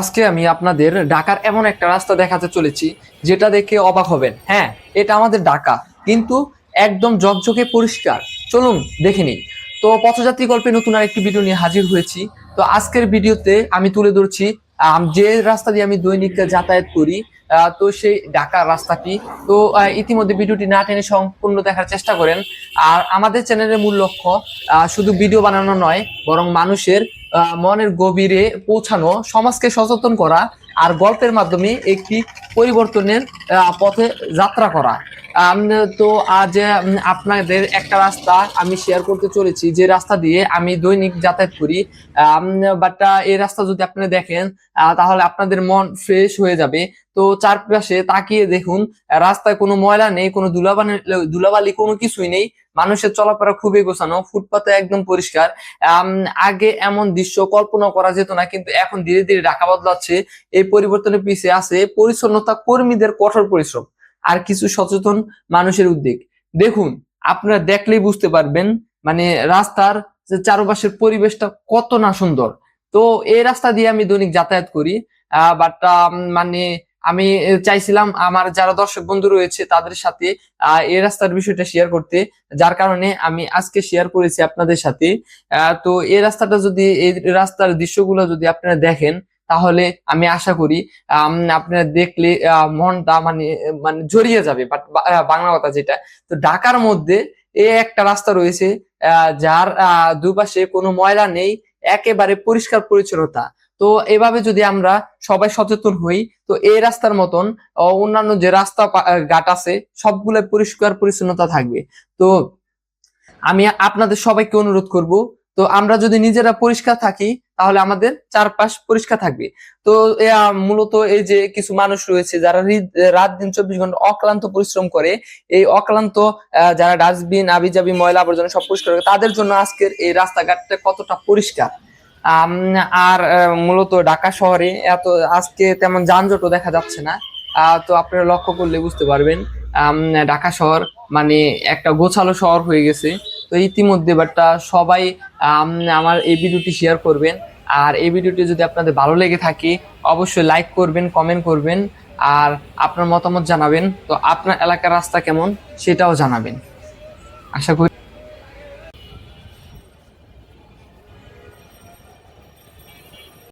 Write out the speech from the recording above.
আজকে আমি আপনাদের ঢাকার এমন একটা রাস্তা দেখাতে চলেছি, যেটা দেখে অবাক হবেন। হ্যাঁ এটা আমাদের ঢাকা, কিন্তু একদম ঝকঝকে পরিষ্কার। চলুন, দেখে নিই। তো পথযাত্রী গল্পে নতুন আরেকটি ভিডিও নিয়ে হাজির হয়েছি। তো আজকের ভিডিওতে আমি তুলে ধরছি যে রাস্তা দিয়ে আমি দৈনিক যাতায়াত করি তো সেই ঢাকার রাস্তাটি। তো ইতিমধ্যে ভিডিওটি না টেনে সম্পূর্ণ দেখার চেষ্টা করেন। আর আমাদের চ্যানেলের মূল লক্ষ্য শুধু ভিডিও বানানো নয়, বরং মানুষের মনের গভীরে পৌঁছানো, সমাজকে সচেতন করা আর গল্পের মাধ্যমে একটি পরিবর্তনের পথে যাত্রা করা। তো আজ আপনাদের একটা রাস্তা আমি শেয়ার করতে চলেছি। যে রাস্তা দিয়ে আমি দৈনিক যাতায়াত করি বাট এই রাস্তা যদি আপনি দেখেন তাহলে আপনাদের মন ফ্রেশ হয়ে যাবে। তো চারপাশে তাকিয়ে দেখুন, রাস্তায় কোনো ময়লা নেই, কোনো ধুলাবালি ধুলাবালি কোনো কিছুই নেই। মানুষের চলাফেরা খুবই গোছানো ফুটপাতে একদম পরিষ্কার। আগে এমন দৃশ্য কল্পনা করা যেত না, কিন্তু এখন ধীরে ধীরে ঢাকা বদলাচ্ছে। এই পরিবর্তনের পিছিয়ে আছে পরিচ্ছন্নতা কর্মীদের কঠোর পরিশ্রম আর কিছু সচেতন মানুষের উদ্যোগ দেখুন, আপনারা দেখলেই বুঝতে পারবেন মানে রাস্তার চারপাশের পরিবেশটা কত না সুন্দর। তো এই রাস্তা দিয়ে আমি দৈনিক যাতায়াত করি, আহ বাট মানে আমি চাইছিলাম আমার যারা দর্শক বন্ধু রয়েছে তাদের সাথে এই রাস্তার বিষয়টা শেয়ার করতে। যার কারণে আমি আজকে শেয়ার করেছি আপনাদের সাথে। তো এই রাস্তাটা যদি, এই রাস্তার দৃশ্যগুলো যদি আপনারা দেখেন, তাহলে আমি আশা করি আপনারা দেখলে মনটা মানে মানে জড়িয়ে যাবে বাট বাংলা কথা যেটা। তো ঢাকার মধ্যে এ একটা রাস্তা রয়েছে যার দুপাশে কোনো ময়লা নেই একেবারে পরিষ্কার পরিচ্ছন্নতা। তো এভাবে যদি আমরা সবাই সচেতন হই, তো এই রাস্তার মতন অন্যান্য যে রাস্তা ঘাট আছে সবগুলো পরিষ্কার পরিচ্ছন্নতা থাকবে। তো আমি আপনাদের সবাইকে অনুরোধ করব তো আমরা যদি নিজেরা পরিষ্কার থাকি, তাহলে আমাদের চারপাশ পরিষ্কার থাকবে। তো মূলত এই যে কিছু মানুষ রয়েছে, যারা রাত দিন চব্বিশ ঘণ্টা অক্লান্ত পরিশ্রম করে, এই অক্লান্ত যারা ডাস্টবিন, আবিজাবি, ময়লা আবর্জনা সব পরিষ্কার করে, তাদের জন্য আজকের এই রাস্তাঘাটটা কতটা পরিষ্কার? আর মূলত ঢাকা শহরে এত আজকে তেমন যানজটও দেখা যাচ্ছে না। তো আপনারা লক্ষ্য করলে বুঝতে পারবেন ঢাকা শহর মানে একটা গোছালো শহর হয়ে গেছে। তো ইতিমধ্যে বাটটা সবাই আম, আমার এই ভিডিওটি শেয়ার করবেন। আর এই ভিডিওটি যদি আপনাদের ভালো লেগে থাকে অবশ্যই লাইক করবেন কমেন্ট করবেন আর আপনার মতামত জানাবেন। তো আপনার এলাকার রাস্তা কেমন সেটাও জানাবেন। আশা করি